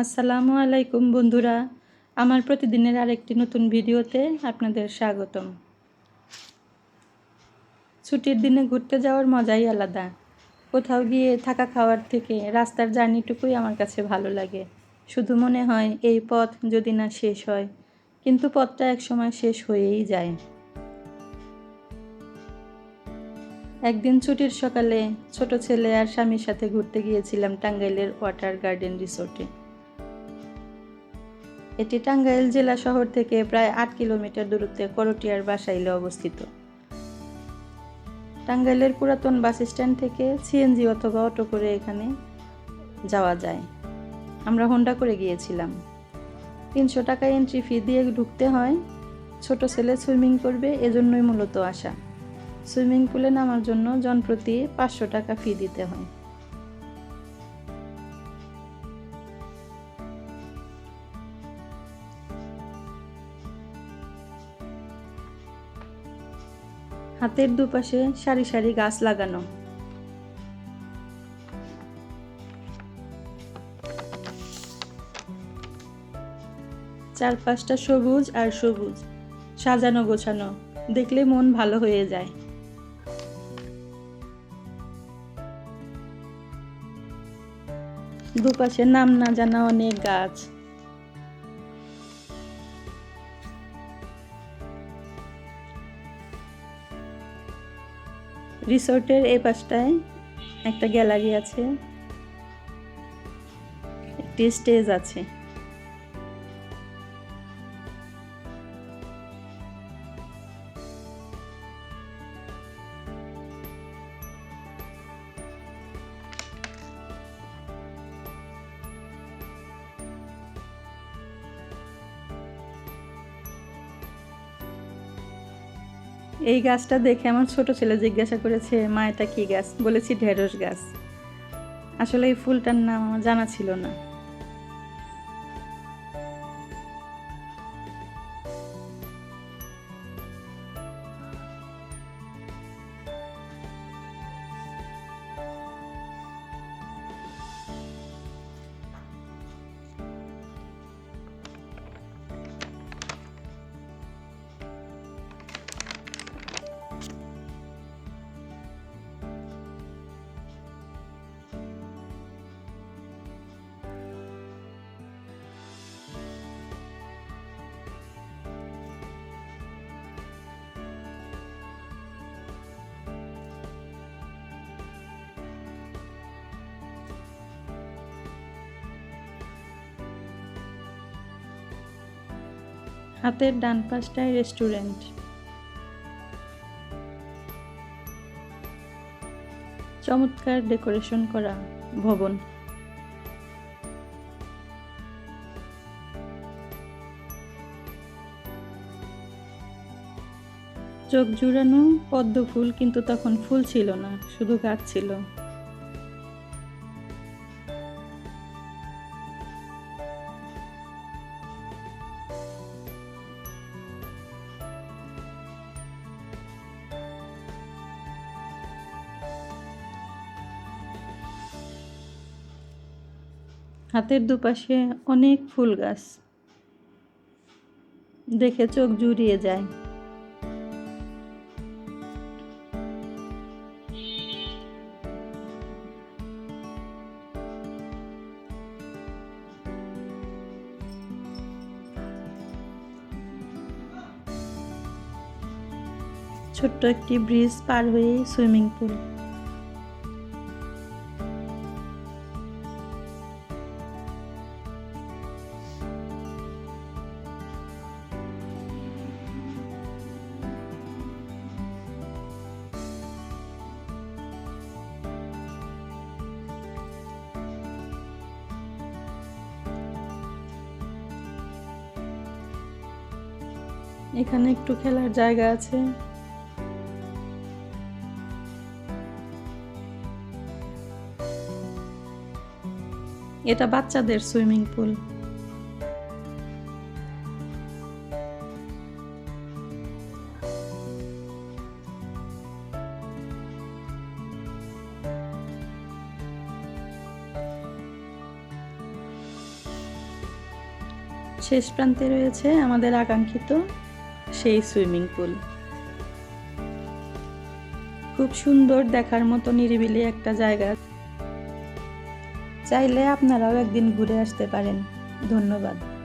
আসসালামু আলাইকুম বন্ধুরা। আমার প্রতিদিনের আরেকটি নতুন ভিডিওতে আপনাদের স্বাগতম। ছুটির দিনে ঘুরতে যাওয়ার মজাই আলাদা। কোথাও গিয়ে থাকা খাওয়ার থেকে রাস্তার জার্নিটুকুই আমার কাছে ভালো লাগে। শুধু মনে হয় এই পথ যদি না শেষ হয়, কিন্তু পথটা একসময় শেষ হয়েই যায়। একদিন ছুটির সকালে ছোট ছেলে আর স্বামীর সাথে ঘুরতে গিয়েছিলাম টাঙ্গাইলের ওয়াটার গার্ডেন রিসোর্টে। এটি টাঙ্গাইল জেলা শহর থেকে প্রায় আট কিলোমিটার দূরত্বে করটিয়ার বাসাইলে অবস্থিত। টাঙ্গাইলের পুরাতন বাস স্ট্যান্ড থেকে সিএনজি অথবা অটো করে এখানে যাওয়া যায়। আমরা হোন্ডা করে গিয়েছিলাম। তিনশো টাকা এন্ট্রি ফি দিয়ে ঢুকতে হয়। ছোট ছেলে সুইমিং করবে, এজন্যই মূলত আসা। সুইমিং পুলে নামার জন্য জনপ্রতি পাঁচশো টাকা ফি দিতে হয়। হাতের দুপাশে সারি সারি গাছ লাগানো। চারপাশটা সবুজ আর সবুজ, সাজানো গোছানো, দেখলে মন ভালো হয়ে যায়। দুপাশে নাম না জানা অনেক গাছ। রিসোর্টের এই পাশটায় একটা গ্যালারি আছে। একটি স্টেজ আছে। এই গাছটা দেখে আমার ছোট ছেলে জিজ্ঞাসা করেছে, মা, এটা কি গাছ? বলেছি, ঢেঁড়স গাছ। আসলে এই ফুলটার নাম আমার জানা ছিল না। হাতের ডান পাশটায় রেস্টুরেন্ট। চমৎকার ডেকোরেশন করা ভবন। চোখ জুড়ানো পদ্ম ফুল কিন্তু তখন ফুল ছিল না, শুধু গাছ ছিল। হাতের দুপাশে অনেক ফুল গাছ। দেখে চোখ জুড়িয়ে যায়। ছোট্ট একটি ব্রিজ পার হয়ে সুইমিং পুল। এখানে একটু খেলার জায়গা আছে। এটা বাচ্চাদের সুইমিং পুল। শেষ প্রান্তে রয়েছে আমাদের আকাঙ্ক্ষিত সেই সুইমিং পুল। খুব সুন্দর দেখার মতো নিরিবিলি একটা জায়গা। চাইলে আপনারাও একদিন ঘুরে আসতে পারেন। ধন্যবাদ।